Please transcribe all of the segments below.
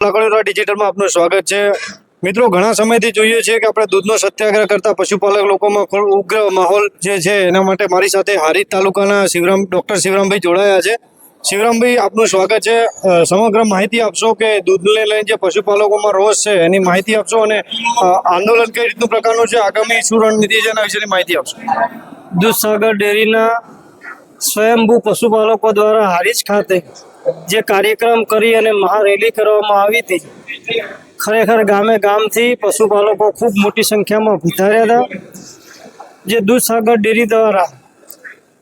લાકડીવાળા ડિજિટલમાં આપનું સ્વાગત છે. મિત્રો, ઘણા સમયથી જોઈએ છે કે આપણે દૂધનો સત્યાગ્રહ કરતા પશુપાલક લોકોમાં ઉગ્ર માહોલ જે છે એના માટે મારી સાથે હારીજ તાલુકાના શિવરામ, ડૉક્ટર શિવરામભાઈ જોડાયા છે. શિવરામભાઈ, આપનું સ્વાગત છે. સમગ્ર માહિતી આપશો કે દૂધને લઈને જે પશુપાલકોમાં રોષ છે એની માહિતી આપશો અને આંદોલન કઈ રીતનું પ્રકારનું છે? આગામી શું રણનીતિ છે એના વિશેની માહિતી આપશો. દૂધસાગર ડેરીના સ્વયંભૂ પશુપાલકો દ્વારા હારીજ ખાતે જે કાર્યક્રમ કરી અને મહારેલી કરવામાં આવી હતી, ખરેખર ગામે ગામથી પશુપાલકો ખૂબ મોટી સંખ્યામાં વધાર્યા હતા. જે દૂધસાગર ડેરી દ્વારા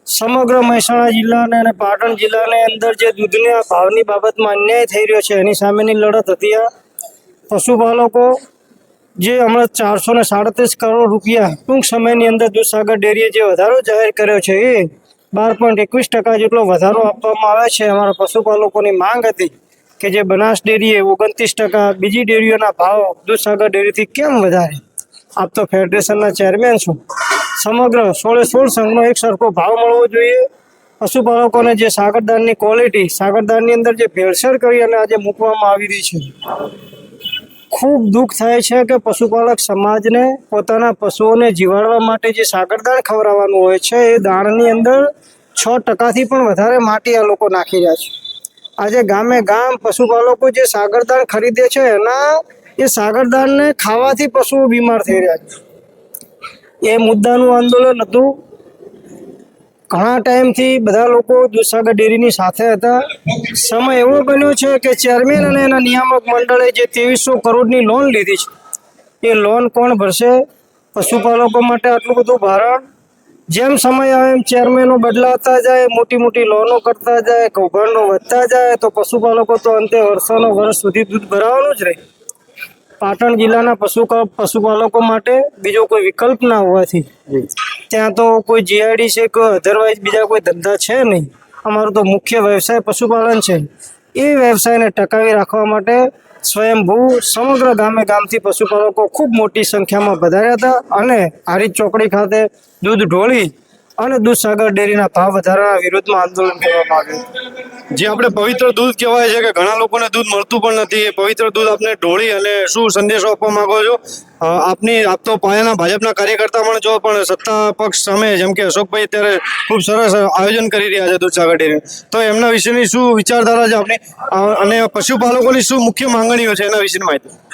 સમગ્ર મહેસાણા જિલ્લાને અને પાટણ જિલ્લાની અંદર જે દૂધના ભાવની બાબતમાં અન્યાય થઈ રહ્યો છે, એની સામેની લડત હતી આ. પશુપાલકો જે હમણાં ચારસો ને સાડત્રીસ કરોડ રૂપિયા ટૂંક સમયની અંદર દૂધસાગર ડેરીએ જે વધારો જાહેર કર્યો છે એ બાર પોઈન્ટ એકવીસ ટકા જેટલો વધારો આપવામાં આવે છે. અમારા પશુપાલકોની માંગ હતી કે જે બનાસ ડેરીએ ઓગણત્રીસ ટકા, બીજી ડેરીઓના ભાવ દૂધસાગર ડેરીથી કેમ વધારે? આપ તો ફેડરેશનના ચેરમેન છો. સમગ્ર સોળે સોળ સંઘનો એક સરખો ભાવ મળવો જોઈએ. પશુપાલકોને જે સાગરદાનની ક્વોલિટી, સાગરદાનની અંદર જે ભેળસેળ કરી અને આજે મૂકવામાં આવી રહી છે. ખૂબ દુઃખ થાય છે કે પશુપાલક સમાજને પોતાના પશુઓને જીવાડવા માટે જે સાગરદાણ ખવડાવવાનું હોય છે, એ દાણની અંદર છ ટકાથી પણ વધારે માટી આ લોકો નાખી રહ્યા છે. આજે ગામે ગામ પશુપાલકો જે સાગરદાણ ખરીદે છે, એના એ સાગરદાણને ખાવાથી પશુઓ બીમાર થઈ રહ્યા છે. એ મુદ્દાનું આંદોલન હતું. ઘણા ટાઈમથી બધા લોકો દૂધસાગર ડેરીની સાથે હતા. સમય એવો બન્યો છે કે ચેરમેન અને એના નિયામક મંડળે જે ત્રેવીસો કરોડની લોન લીધી છે, એ લોન કોણ ભરશે? પશુપાલકો માટે આટલું બધું ભારણ? જેમ સમય આવે એમ ચેરમેનો બદલાતા જાય, મોટી મોટી લોનો કરતા જાય, કૌભાંડો વધતા જાય, તો પશુપાલકો તો અંતે વર્ષોનો વર્ષ સુધી દૂધ ભરાવાનું જ રહે. પાટણ જિલ્લાના પશુ પશુપાલકો માટે બીજો કોઈ વિકલ્પ ના હોવાથી ત્યાં તો કોઈ જીઆઈડી છે કે અધરવાઇઝ બીજા કોઈ ધંધા છે નહીં. અમારો તો મુખ્ય વ્યવસાય પશુપાલન છે. એ વ્યવસાયને ટકાવી રાખવા માટે સ્વયંભૂ સમગ્ર ગામે ગામથી પશુપાલકો ખૂબ મોટી સંખ્યામાં વધાર્યા હતા અને હારી ચોકડી ખાતે દૂધ ઢોળી અને દૂધસાગર ડેરીના ભાવ વધારાના વિરોધમાં આંદોલન કરવામાં આવ્યું. જે આપણે પવિત્ર દૂધ કહેવાય છે કે ઘણા લોકોને દૂધ મળતું પણ નથી. એ પવિત્ર દૂધ આપને ઢોળી અને શું સંદેશો આપવા માંગો છો? આપની, આપ તો પાયાના ભાજપના કાર્યકર્તા પણ જો પણ સત્તા પક્ષ સામે, જેમ કે અશોકભાઈ અત્યારે ખૂબ સરસ આયોજન કરી રહ્યા છે દૂધસાગર ડેરી તો એમના વિશેની શું વિચારધારા છે આપની? અને પશુપાલકોની શું મુખ્ય માંગણીઓ છે એના વિશેની માહિતી?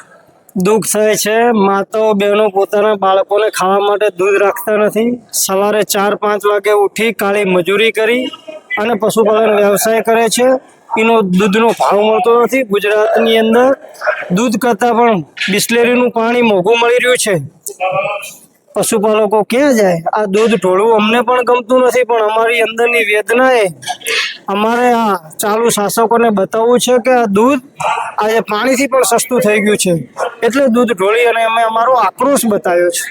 દુઃખ થાય છે. માતાઓ બહેનો પોતાના બાળકોને ખાવા માટે દૂધ રાખતા નથી. સવારે ચાર પાંચ વાગે ઉઠી કાળી મજૂરી કરી અને પશુપાલન વ્યવસાય કરે છે. એનો દૂધનો ભાવ મળતો નથી. ગુજરાતની અંદર દૂધ કરતાં પણ બિસ્લેરીનું પાણી મોંઘું મળી રહ્યું છે. પશુપાલકો ક્યાં જાય? આ દૂધ ઢોળવું અમને પણ ગમતું નથી, પણ અમારી અંદરની વેદનાએ અમારે આ ચાલુ શાસકોને બતાવવું છે કે આ દૂધ આજે પાણીથી પણ સસ્તું થઈ ગયું છે. એટલે દૂધ ઢોળી અને અમે અમારો આક્રોશ બતાવ્યો છે.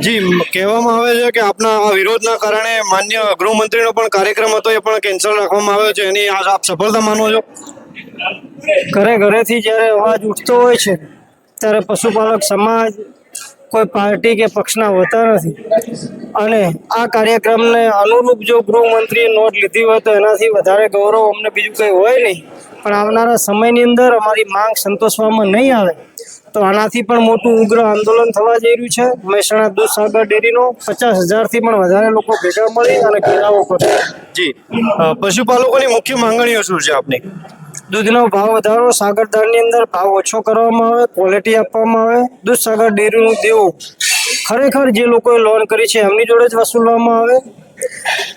જી કહેવામાં આવે છે કે આપના આ વિરોધના કારણે માન્ય ગૃહમંત્રીનો પણ કાર્યક્રમ હતો એ પણ કેન્સલ રાખવામાં આવ્યો છે. એની આપ સફળતા માનો છો? ઘરે ઘરેથી જ્યારે અવાજ ઉઠતો હોય છે ત્યારે પશુપાલક સમાજ કોઈ પાર્ટી કે પક્ષના હોતા નથી. અને આ કાર્યક્રમને અનુરૂપ જો ગૃહમંત્રીએ નોટ લીધી હોય તો એનાથી વધારે ગૌરવ અમને બીજું કંઈ હોય નહીં. પણ આવનારા સમયની અંદર અમારી માંગ સંતોષવામાં નહીં આવે. તો આનાથી પણ મોટું ઉગ્ર આંદોલન થવા જઈ રહ્યું છે. મહેસાણા દૂધસાગર ડેરીનો પચાસ હજારથી પણ વધારે લોકો ભેગા મળી અને ઘેરાવો કરશે જી. પશુપાલકોની મુખ્ય માંગણીઓ શું છે આપની? દૂધનો ભાવ વધારો સાગરદારની અંદર ભાવ ઓછો કરવામાં આવે ક્વોલિટી આપવામાં આવે. દૂધસાગર ડેરીનું દેવું. ખરેખર જે લોકોએ લોન કરી છે, એમની જોડે જ વસૂલવામાં આવે.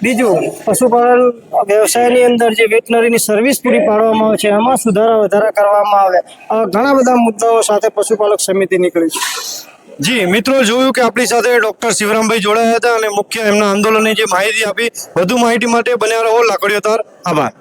બીજું, પશુપાલન વ્યવસાયની અંદર જે વેટનરીની સર્વિસ પૂરી પાડવામાં આવે છે, એમાં સુધારા વધારા કરવામાં આવે. આવા ઘણા બધા મુદ્દાઓ સાથે પશુપાલક સમિતિ નીકળી છે. જી, મિત્રો, જોયું કે આપણી સાથે ડોક્ટર શિવરામભાઈ જોડાયા હતા અને મુખ્ય એમના આંદોલનની જે માહિતી આપી, વધુ માહિતી માટે બન્યા રહો લાકડીઓ તાર. આભાર.